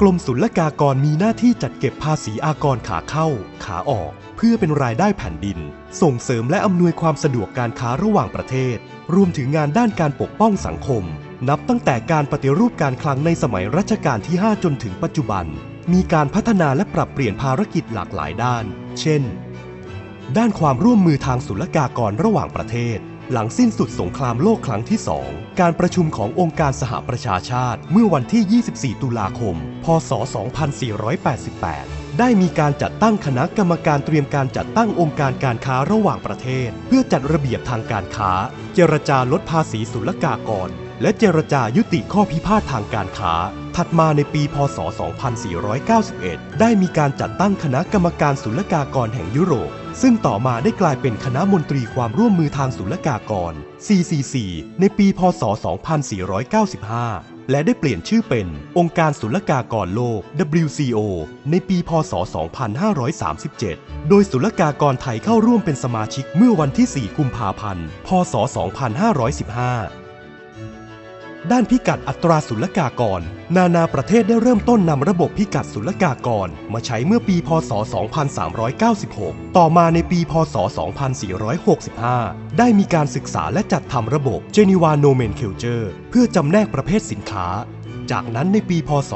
กรมศุลกากรมีหน้าที่จัดเก็บภาษีอากรขาเข้า ขาออก เพื่อเป็นรายได้แผ่นดิน ส่งเสริมและอำนวยความสะดวกการค้าระหว่างประเทศ รวมถึงงานด้านการปกป้องสังคม นับตั้งแต่การปฏิรูปการคลังในสมัยรัชกาลที่ 5 จนถึงปัจจุบัน มีการพัฒนาและปรับเปลี่ยนภารกิจหลากหลายด้าน เช่น ด้านความร่วมมือทางศุลกากรระหว่างประเทศ หลังสิ้นสุดสงครามโลกครั้งที่ 2 การประชุมขององค์การสหประชาชาติ เมื่อวันที่ 24 ตุลาคม พศ 2488 ได้มีการจัดตั้งคณะกรรมการเตรียมการจัดตั้งองค์การการค้าระหว่างประเทศ เพื่อจัดระเบียบทางการค้า เจรจาลดภาษีศุลกากร และเจรจายุติข้อพิพาททางการค้า ถัดมาในปี พศ 2491 ได้มีการจัดตั้งคณะกรรมการศุลกากรแห่งยุโรป ซึ่งต่อมาได้กลายเป็นคณะมนตรีความร่วมมือทางศุลกากร CCC ในปี พศ 2495และได้เปลี่ยนชื่อเป็นองค์การศุลกากรโลก WCO ในปี พศ 2537 โดยศุลกากรไทยเข้าร่วมเป็นสมาชิกเมื่อวันที่ 4 กุมภาพันธ์ พศ 2515 ด้านพิกัดอัตราศุลกากร นานาประเทศได้เริ่มต้นนำระบบพิกัดศุลกากร มาใช้เมื่อปี พศ 2396 ต่อมาในปี พศ 2465 ได้มีการศึกษาและจัดทำระบบ Geneva Nomenclature เพื่อจำแนกประเภทสินค้า จากนั้นในปีพศ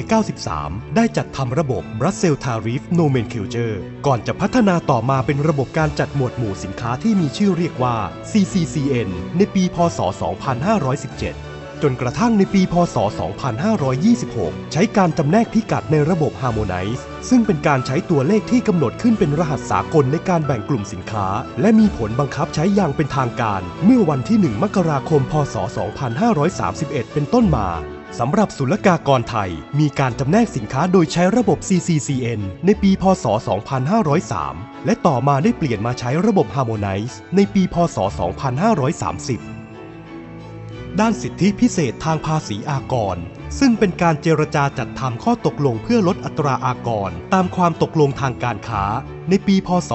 2493 ได้จัดทำระบบ Brussels Tariff Nomenclature ก่อนจะพัฒนาต่อมาเป็นระบบการจัดหมวดหมู่สินค้าที่มีชื่อเรียกว่า CCCN ในปี พศ 2517 จนกระทั่งในปีพศ 2526 ใช้การจำแนกพิกัดในระบบ Harmonize ซึ่งเป็นการใช้ตัวเลขที่กำหนดขึ้นเป็นรหัสสากลในการแบ่งกลุ่มสินค้า และมีผลบังคับใช้อย่างเป็นทางการ เมื่อวันที่ 1 มกราคม พศ 2531 เป็นต้นมาสำหรับศุลกากรไทย มีการจำแนกสินค้าโดยใช้ระบบ CCCN ในปี พศ 2503 และต่อมาได้เปลี่ยนมาใช้ระบบ Harmonize ในปี พศ 2530 ด้านสิทธิพิเศษทางภาษีอากรซึ่งเป็นการเจรจาจัดทำข้อตกลงเพื่อลดอัตราอากร ตามความตกลงทางการค้า ในปี พศ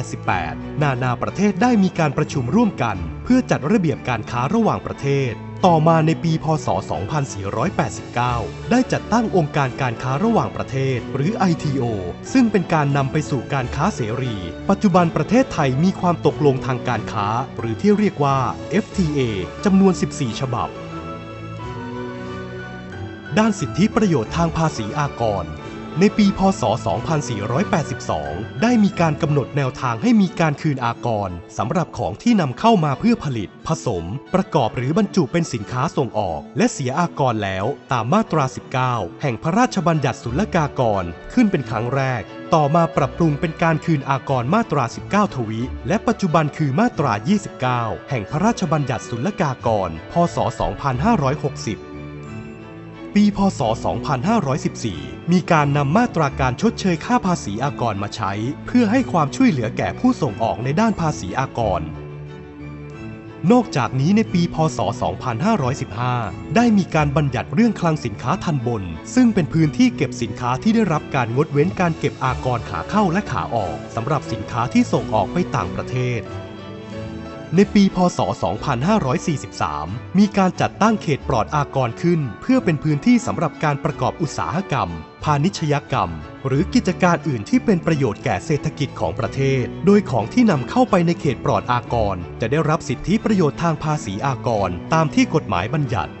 2488 นานาประเทศได้มีการประชุมร่วมกัน เพื่อจัดระเบียบการค้าระหว่างประเทศ ต่อมาในปี พศ 2489 ได้จัดตั้งองค์การการค้าระหว่างประเทศ หรือ ITO ซึ่งเป็นการนำไปสู่การค้าเสรี ปัจจุบันประเทศไทยมีความตกลงทางการค้า หรือที่เรียกว่า FTA จำนวน 14 ฉบับ ด้านสิทธิประโยชน์ทางภาษีอากร ในปี พศ 2482 ได้มีการกำหนดแนวทางให้มีการคืนอากรสำหรับของที่นำเข้ามาเพื่อผลิต ผสม ประกอบหรือบรรจุเป็นสินค้าส่งออก และเสียอากรแล้วตามมาตรา 19 แห่งพระราชบัญญัติศุลกากรขึ้นเป็นครั้งแรก ต่อมาปรับปรุงเป็นการคืนอากรมาตรา 19 ทวิและปัจจุบันคือมาตรา 29 แห่งพระราชบัญญัติศุลกากร พศ 2560 ปี พศ 2514 มีการนำมาตราการชดเชยค่าภาษีอากรมาใช้ เพื่อให้ความช่วยเหลือแก่ผู้ส่งออกในด้านภาษีอากร นอกจากนี้ในปี พศ 2515 ได้มีการบัญญัติเรื่องคลังสินค้าทันบน ซึ่งเป็นพื้นที่เก็บสินค้าที่ได้รับการงดเว้นการเก็บอากรขาเข้าและขาออกสำหรับสินค้าที่ส่งออกไปต่างประเทศ ในปีพศ 2543 มีการจัดตั้งเขตปลอดอากรขึ้น เพื่อเป็นพื้นที่สำหรับการประกอบอุตสาหกรรม พาณิชยกรรม หรือกิจการอื่นที่เป็นประโยชน์แก่เศรษฐกิจของประเทศ โดยของที่นำเข้าไปในเขตปลอดอากร จะได้รับสิทธิประโยชน์ทางภาษีอากร ตามที่กฎหมายบัญญัติ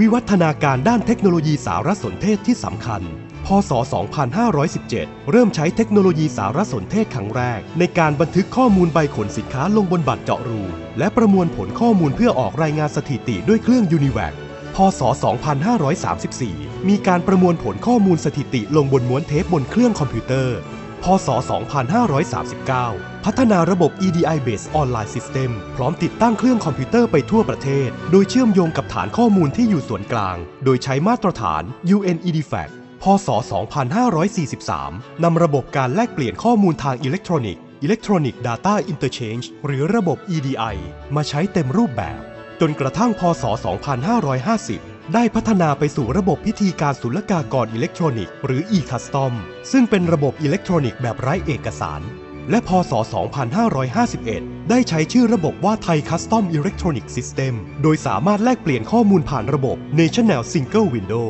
วิวัฒนาการด้านเทคโนโลยีสารสนเทศที่สำคัญ ศ 2517 เริ่มใช้เทคโนโลยีสารสนเทศครั้งแรก ในการบันทึกข้อมูลใบขนสินค้าลงบนบัตรเจาะรู และประมวลผลข้อมูลเพื่อออกรายงานสถิติด้วยเครื่อง Univac พศ 2534 มีการประมวลผลข้อมูลสถิติลงบนม้วนเทปบนเครื่องคอมพิวเตอร์ พศ 2539 พัฒนาระบบ EDI Based Online System พร้อมติดตั้งเครื่องคอมพิวเตอร์ไปทั่วประเทศ โดยเชื่อมโยงกับฐานข้อมูลที่อยู่ส่วนกลาง โดยใช้มาตรฐาน UN-EDIFACT พศ 2543 นำระบบการแลกเปลี่ยนข้อมูลทางอิเล็กทรอนิกส์ Electronic Data Interchange หรือระบบ EDI มาใช้เต็มรูปแบบ จนกระทั่งพศ 2550 ได้พัฒนาไปสู่ระบบพิธีการศุลกากรอิเล็กทรอนิกส์หรือ e-custom ซึ่งเป็นระบบอิเล็กทรอนิกส์แบบไร้เอกสาร และพศ 2551 ได้ใช้ชื่อระบบว่าไทย Custom Electronic System โดยสามารถแลกเปลี่ยนข้อมูลผ่านระบบ National Single Window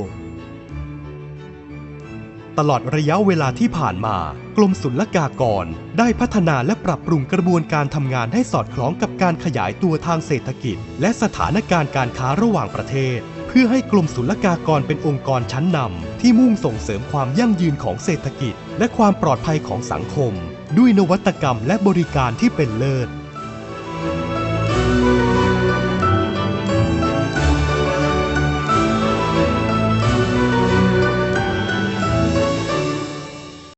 ตลอดระยะเวลาที่ผ่านมา กรมศุลกากร ได้พัฒนาและปรับปรุงกระบวนการทำงานให้สอดคล้องกับการขยายตัวทางเศรษฐกิจ และสถานการณ์การค้าระหว่างประเทศ เพื่อให้กรมศุลกากรเป็นองค์กรชั้นนำที่มุ่งส่งเสริมความยั่งยืนของเศรษฐกิจ และความปลอดภัยของสังคม ด้วยนวัตกรรมและบริการที่เป็นเลิศ